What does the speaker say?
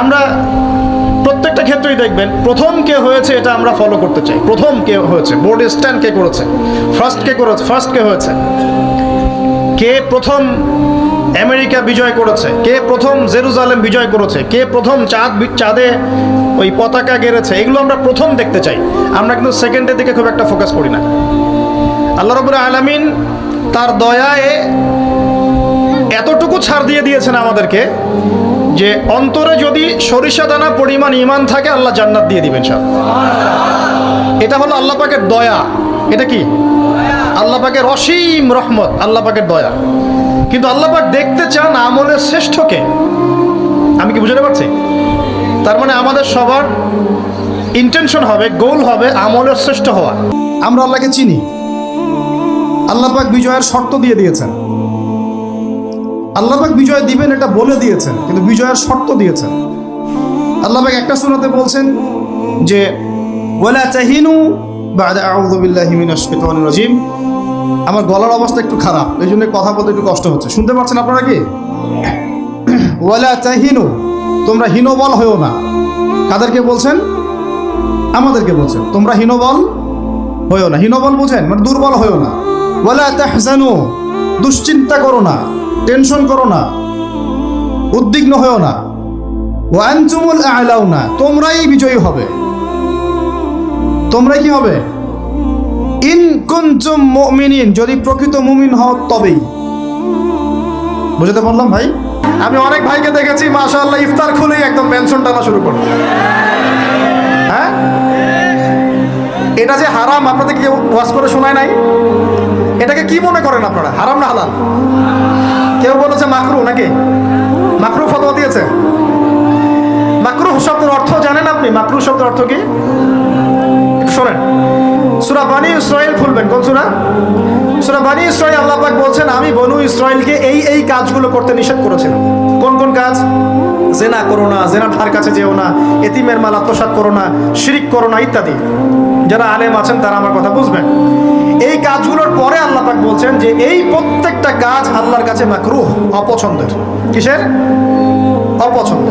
আমরা প্রত্যেকটা ক্ষেত্রেই দেখবেন, প্রথম কে হয়েছে এটা আমরা ফলো করতে চাই। প্রথম কে হয়েছে বোর্ড স্ট্যান্ড কে করেছে ফার্স্ট কে করেছে ফার্স্ট কে হয়েছে। কে প্রথম আমেরিকা বিজয় করেছে, কে প্রথম জেরুজালেম বিজয় করেছে, কে প্রথম চাঁদ চাঁদে ওই পতাকা গেড়েছে, এগুলো আমরা প্রথম দেখতে চাই। আমরা কিন্তু সেকেন্ডের দিকে খুব একটা ফোকাস করি না। আল্লাহ রবুল আলমিন তার দয়ায় এতটুকু ছাড় দিয়ে দিয়েছেন আমাদেরকে যে অন্তরে যদি সরিষা দানা পরিমাণ ইমান থাকে, আল্লাহ জান্নাত দিয়ে দিবেন সব। এটা হলো আল্লাহ পাকের দয়া। এটা কি? আল্লাহ পাকের অসীম রহমত, আল্লাহ পাকের দয়া। কিন্তু আল্লাহ পাক দেখতে চান আমলের শ্রেষ্ঠকে। আমি কি বুঝতে পারছি? তার মানে আমাদের সবার ইন্টেনশন হবে গোল হবে আমলের শ্রেষ্ঠ হওয়া। আমরা আল্লাহকে চিনি। আল্লাহ পাক বিজয়ের শর্ত দিয়ে দিয়েছেন। আল্লাহ পাক বিজয় দিবেন এটা বলে দিয়েছেন, কিন্তু বিজয়ের শর্ত দিয়েছেন। আল্লাহ পাক একটা সুরাতে বলছেন যে, ওয়ালা শাইতানির রাজিম। আমার গলার অবস্থা একটু খারাপ, এই জন্য কথা বলতে একটু কষ্ট হচ্ছে। শুনতে পাচ্ছেন আপনারা কি? ওয়ালা তাহিনু, তোমরা হীনবল হয়েও না। কাদেরকে বলছেন? আমাদেরকে বলছেন, তোমরা হীনবল হয়েও না। হীনবল বুঝেন মানে দুর্বল হয়েও না। ওয়ালা তাহজানু, দুশ্চিন্তা করো না। টেনশন করো না। উদ্বিগ্ন হয়েও না। ওয়ানচুমুল আলাউনা, তোমরাই বিজয়ী হবে। তোমরাই কি হবে? ইন কুনতুম মুমিনিন, যদি প্রকৃত মুমিন হও তবেই। বুঝতে পারলাম ভাই? আমি অনেক ভাইকে দেখেছি, মাশাআল্লাহ, ইফতার খুলেই একদম পেনশন টানা শুরু করে। হ্যাঁ? এটা যে হারাম আপনাদের কেউ ওয়াজ করে শোনায় নাই? এটাকে কি মনে করেন আপনারা? হারাম না হালাল? কেউ বলেছে মাকরু নাকি? মাকরু ফতোয়া দিয়েছে। মাকরু শব্দের অর্থ জানেন আপনি? মাকরু শব্দের অর্থ কি? শোনেন। সুরা বানি ইসরায়েল খুলবেন। কোন সুরা? সুরা বানি ইসরায়েল আল্লাহ বলছেন, আমি বনু ইসরায়েলকে এই এই কাজগুলো করতে নিষেধ করেছিলাম। কোন কোন কাজ? জেনা করো না জেনা ধার কাছে যেও না, এতিমের মাল আত্মসাৎ করো না, শিরিক করো না, ইত্যাদি। যারা আলেম আছেন তারা আমার কথা বুঝবেন। কাজগুলোর পরে আল্লাহ পাক বলছেন যে এই প্রত্যেকটা গাছ আল্লাহর কাছে মাকরুহ, অপছন্দের। কিসের? অপছন্দ